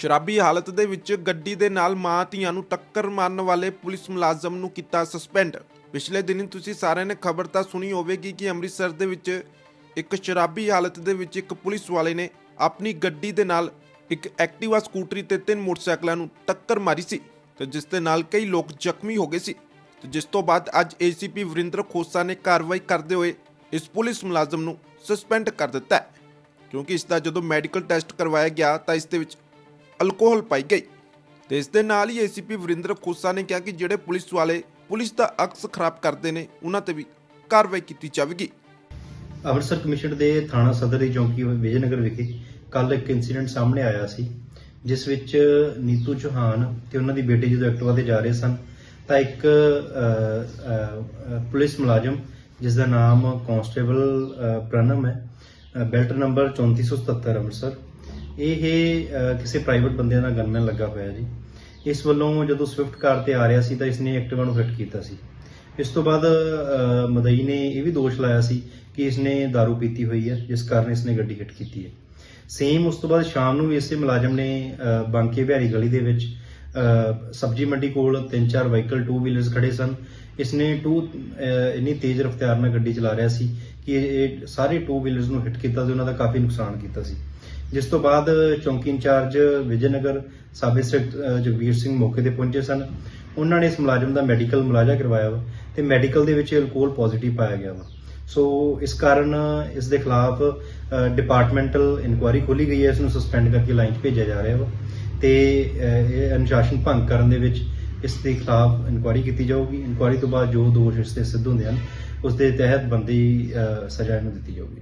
ਸ਼ਰਾਬੀ ਹਾਲਤ ਦੇ ਵਿੱਚ ਗੱਡੀ ਦੇ ਨਾਲ ਮਾਂ ਧੀਆਂ ਨੂੰ ਟੱਕਰ ਮਾਰਨ ਵਾਲੇ ਪੁਲਿਸ ਮੁਲਾਜ਼ਮ ਨੂੰ ਕੀਤਾ ਸਸਪੈਂਡ ਪਿਛਲੇ ਦਿਨੀ ਤੁਸੀਂ ਸਾਰਿਆਂ ਨੇ ਖਬਰ ਤਾਂ ਸੁਣੀ ਹੋਵੇਗੀ ਕਿ ਅੰਮ੍ਰਿਤਸਰ ਦੇ ਵਿੱਚ ਇੱਕ ਸ਼ਰਾਬੀ ਹਾਲਤ ਦੇ ਵਿੱਚ ਇੱਕ ਪੁਲਿਸ ਵਾਲੇ ਨੇ ਆਪਣੀ ਗੱਡੀ ਦੇ ਨਾਲ ਇੱਕ ਐਕਟਿਵਾ ਸਕੂਟਰੀ ਤੇ ਤਿੰਨ ਮੋਟਰਸਾਈਕਲਾਂ ਨੂੰ ਟੱਕਰ ਮਾਰੀ ਸੀ ਤੇ ਜਿਸ ਦੇ ਨਾਲ ਕਈ ਲੋਕ ਜ਼ਖਮੀ ਹੋ ਗਏ ਸੀ। ਤੇ ਜਿਸ ਤੋਂ ਬਾਅਦ ਅੱਜ ਏਸੀਪੀ ਵਰਿੰਦਰ ਖੋਸਾ ਨੇ ਕਾਰਵਾਈ ਕਰਦੇ ਹੋਏ ਇਸ ਪੁਲਿਸ ਮੁਲਾਜ਼ਮ ਨੂੰ ਸਸਪੈਂਡ ਕਰ ਦਿੱਤਾ ਕਿਉਂਕਿ ਇਸ ਦਾ ਜਦੋਂ ਮੈਡੀਕਲ ਟੈਸਟ ਕਰਵਾਇਆ ਗਿਆ ਤਾਂ ਇਸ ਦੇ ਵਿੱਚ ਅਲਕੋਹਲ ਪਾਈ ਗਈ। ਤੇ ਇਸ ਦੇ ਨਾਲ ਹੀ ਏਸੀਪੀ ਵਰਿੰਦਰ ਖੋਸਾ ਨੇ ਕਿਹਾ ਕਿ ਜਿਹੜੇ ਪੁਲਿਸ ਵਾਲੇ ਪੁਲਿਸ ਦਾ ਅਕਸ ਖਰਾਬ ਕਰਦੇ ਨੇ ਉਹਨਾਂ ਤੇ ਵੀ ਕਾਰਵਾਈ ਕੀਤੀ ਜਾਵੇਗੀ। ਅੰਮ੍ਰਿਤਸਰ ਕਮਿਸ਼ਨ ਦੇ ਥਾਣਾ ਸਦਰ ਦੀ ਚੌਂਕੀ ਵਿਜੇਨਗਰ ਵਿਖੇ ਕੱਲ ਇੱਕ ਇਨਸੀਡੈਂਟ ਸਾਹਮਣੇ ਆਇਆ ਸੀ ਜਿਸ ਵਿੱਚ ਨੀਤੂ ਚੌਹਾਨ ਤੇ ਉਹਨਾਂ ਦੀ ਬੇਟੀ ਜਦੋਂ ਐਕਟਿਵਾ ਤੇ ਜਾ ਰਹੇ ਸਨ ਤਾਂ ਇੱਕ ਪੁਲਿਸ ਮੁਲਾਜ਼ਮ ਜਿਸ ਦਾ ਨਾਮ ਕਾਂਸਟੇਬਲ ਅ, ਪ੍ਰਣਮ ਹੈ ਬੈਲਟ ਨੰਬਰ 3477 ਅੰਮ੍ਰਿਤਸਰ ਇਹ ਕਿਸੇ ਪ੍ਰਾਈਵੇਟ ਬੰਦੇ ਦਾ ਗਨਮੈਨ ਲੱਗਾ ਹੋਇਆ ਜੀ। ਇਸ ਵੱਲੋਂ ਜਦੋਂ ਸਵਿਫਟ ਕਾਰ ਤੇ ਆ ਰਿਹਾ ਸੀ ਤਾਂ ਇਸਨੇ ਐਕਟਿਵਾ ਨੂੰ ਹਿੱਟ ਕੀਤਾ ਸੀ। ਇਸ ਤੋਂ ਬਾਅਦ ਮਦਈ ਨੇ ਇਹ ਵੀ ਦੋਸ਼ ਲਾਇਆ ਸੀ ਕਿ ਇਸਨੇ दारू ਪੀਤੀ ਹੋਈ ਹੈ, ਜਿਸ ਕਾਰਨ ਇਸਨੇ ਗੱਡੀ ਹਿੱਟ ਕੀਤੀ ਹੈ। ਸੇਮ ਉਸ ਤੋਂ ਬਾਅਦ ਸ਼ਾਮ ਨੂੰ ਵੀ ਇਸੇ ਮੁਲਾਜ਼ਮ ਨੇ ਬਾਂਕੇ ਬਿਹਾਰੀ ਗਲੀ ਦੇ ਵਿੱਚ ਸਬਜ਼ੀ ਮੰਡੀ ਕੋਲ ਤਿੰਨ ਚਾਰ ਵਾਹੀਕਲ ਟੂ ਵੀਲਰਸ ਖੜੇ ਸਨ। ਇਸ ਨੇ ਟੂ ਇੰਨੀ ਤੇਜ਼ ਰਫ਼ਤਾਰ ਨਾਲ ਗੱਡੀ ਚਲਾ ਰਿਹਾ ਸੀ ਕਿ ਇਹ ਇਹ ਸਾਰੇ ਟੂ ਵੀਲਰਸ ਨੂੰ ਹਿੱਟ ਕੀਤਾ ਤੇ ਉਹਨਾਂ ਦਾ ਕਾਫੀ ਨੁਕਸਾਨ ਕੀਤਾ ਸੀ। ਜਿਸ ਤੋਂ ਬਾਅਦ ਚੌਂਕੀ in charge Vijaynagar sub inspector ਅ, ਜਗਵੀਰ ਸਿੰਘ ਮੌਕੇ ਤੇ ਪਹੁੰਚੇ ਸਨ। ਉਹਨਾਂ ਨੇ ਇਸ ਮੁਲਾਜ਼ਮ ਦਾ ਮੈਡੀਕਲ ਮੁਲਾਜ਼ਾ ਕਰਵਾਇਆ ਵਾ ਤੇ ਮੈਡੀਕਲ ਦੇ ਵਿੱਚ ਅਲਕੋਹਲ ਪੋਜ਼ਿਟਿਵ ਪਾਇਆ ਗਿਆ ਵਾ। ਸੋ ਇਸ ਕਾਰਨ ਇਸ ਦੇ ਖਿਲਾਫ ਡਿਪਾਰਟਮੈਂਟਲ ਇਨਕੁਆਇਰੀ ਖੋਲੀ ਗਈ ਹੈ। ਇਸ ਨੂੰ ਸਸਪੈਂਡ ਕਰਕੇ ਲਾਈਨ 'ਚ ਭੇਜਿਆ ਜਾ ਰਿਹਾ ਵਾ ਤੇ ਇਹ ਅਨੁਸ਼ਾਸਨ ਭੰਗ ਕਰਨ ਦੇ ਵਿੱਚ ਇਸ ਦੇ ਖਿਲਾਫ ਇਨਕੁਆਇਰੀ ਕੀਤੀ ਜਾਊਗੀ। ਇਨਕੁਆਇਰੀ ਤੋਂ ਬਾਅਦ ਜੋ ਦੋਸ਼ ਇਸ ਤੇ ਸਿੱਧ ਹੁੰਦੇ ਹਨ ਉਸ ਦੇ ਤਹਿਤ ਬੰਦੀ ਸਜ਼ਾ ਇਹਨੂੰ ਦਿੱਤੀ ਜਾਊਗੀ।